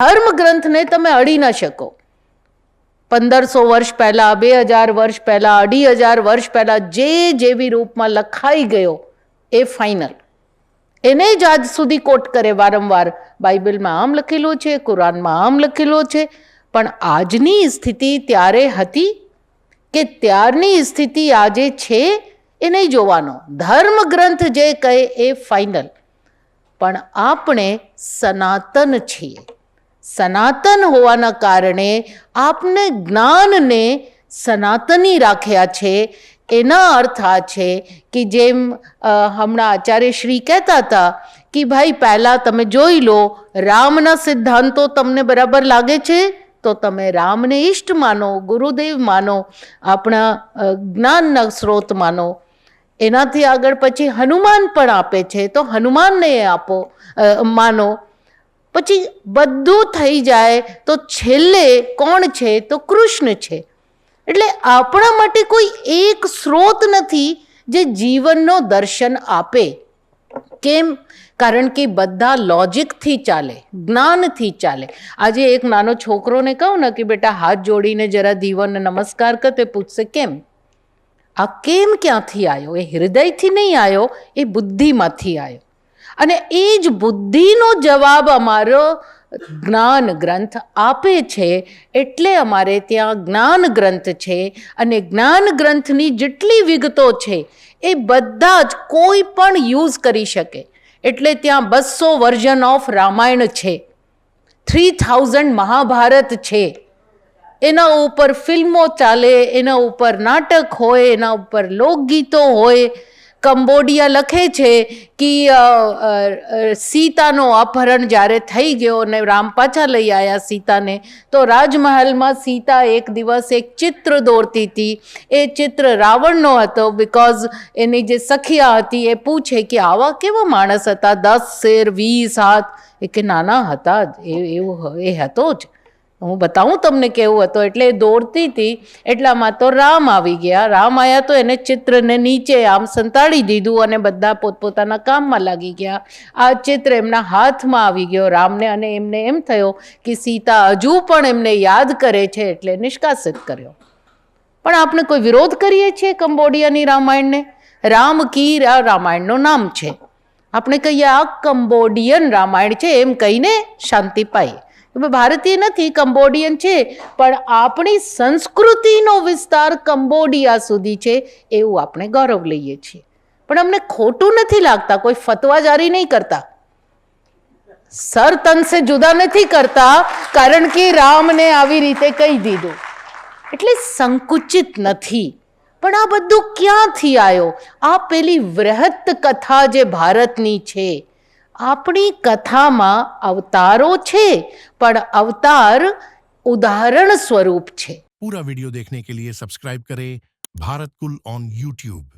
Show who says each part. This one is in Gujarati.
Speaker 1: ધર્મ ગ્રંથને તમે અડી ન શકો. પંદરસો વર્ષ પહેલા, બે હજાર વર્ષ પહેલા, અઢી હજાર વર્ષ પહેલા જે જેવી રૂપમાં લખાઈ ગયો, એ ફાઇનલ એને જ આજ સુધી કોટ કરે વારંવાર. બાઇબલમાં આમ લખેલું છે, કુરાનમાં આમ લખેલું છે, પણ આજની સ્થિતિ ત્યારે હતી કે ત્યારની સ્થિતિ આજે છે, એ નહીં જોવાનો. ધર્મ ગ્રંથ જે કહે, એ ફાઇનલ પણ આપણે સનાતન છીએ. સનાતન હોવાના કારણે આપને જ્ઞાનને સનાતની રાખ્યા છે. એના અર્થ આ છે કે જેમ હમણાં આચાર્ય શ્રી કહેતા હતા કે ભાઈ પહેલાં તમે જોઈ લો, રામના સિદ્ધાંતો તમને બરાબર લાગે છે? તો તમે રામને ઈષ્ટ માનો, ગુરુદેવ માનો, આપણા જ્ઞાનના સ્ત્રોત માનો. એનાથી આગળ પછી હનુમાન પણ આપે છે. તો હનુમાનને આપો માનો. પછી બધું થઈ જાય તો છેલ્લે કોણ છે? તો કૃષ્ણ છે. એટલે આપણા માટે કોઈ એક સ્રોત નથી જે જીવનનો દર્શન આપે. કેમ? કારણ કે બધા લોજિકથી ચાલે, જ્ઞાનથી ચાલે. આજે એક નાનો છોકરોને કહું ને કે, બેટા, હાથ જોડીને જરા દીવનને નમસ્કાર કર, તે પૂછશે કેમ? આ કેમ ક્યાંથી આવ્યો એ હૃદયથી નહીં આવ્યો એ બુદ્ધિમાંથી આવ્યો અને એ જ બુદ્ધિનો જવાબ અમારો જ્ઞાન ગ્રંથ આપે છે. એટલે અમારે ત્યાં જ્ઞાન ગ્રંથ છે અને જ્ઞાન ગ્રંથની જેટલી વિગતો છે એ બધા જ કોઈ પણ યુઝ કરી શકે. એટલે ત્યાં બસો વર્ઝન ઓફ રામાયણ છે. થ્રી થાઉઝન્ડ મહાભારત છે. એના ઉપર ફિલ્મો ચાલે, એના ઉપર નાટક હોય, એના ઉપર લોકગીતો હોય કંબોડિયા લખે છે કે સીતાનો અપહરણ જ્યારે થઈ ગયો અને રામ પાછા લઈ આવ્યા સીતાને, તો રાજમહેલમાં સીતા એક દિવસ એક ચિત્ર દોરતી હતી. એ ચિત્ર રાવણનો હતો બિકોઝ એની જે સખિયા હતી એ પૂછે કે, આવા કેવા માણસ હતા? દસ શેર, વીસ હાથ. એ કે, નાના હતા જ એવું, એ હતો જ. હું બતાવું તમને કેવું હતું? એટલે એ દોડતી હતી, એટલામાં તો રામ આવી ગયા. રામ આવ્યા તો એને ચિત્રને નીચે આમ સંતાડી દીધું અને બધા પોતપોતાના કામમાં લાગી ગયા. આ ચિત્ર એમના હાથમાં આવી ગયો રામને અને એમને એમ થયો કે સીતા હજુ પણ એમને યાદ કરે છે એટલે નિષ્કાસિત કર્યો. પણ આપણે કોઈ વિરોધ કરીએ છીએ કંબોડિયાની રામાયણને? રામ કી રામાયણનું નામ છે. આપણે કહીએ આ કંબોડિયન રામાયણ છે, એમ કહીને શાંતિ પાઈએ ભારતીય નથી, કંબોડિયન છે, પણ આપણી સંસ્કૃતિનો વિસ્તાર કંબોડિયા સુધી છે, એવું આપણે ગૌરવ લઈએ છીએ. પણ અમને ખોટું નથી લાગતા, કોઈ ફતવા જારી નહીં કરતા. સર તનસે જુદા નથી કરતા, કારણ કે રામને આવી રીતે કહી દીધું. એટલે સંકુચિત નથી. પણ આ બધું ક્યાંથી આવ્યો આ પેલી વૃહત કથા જે ભારતની છે, આપણી કથામાં અવતારો છે, પણ અવતાર ઉદાહરણ સ્વરૂપ છે.
Speaker 2: પૂરા વિડિયો દેખને કે લીએ સબસ્ક્રાઇબ કરે ભારત કુલ ઓન યુટ્યુબ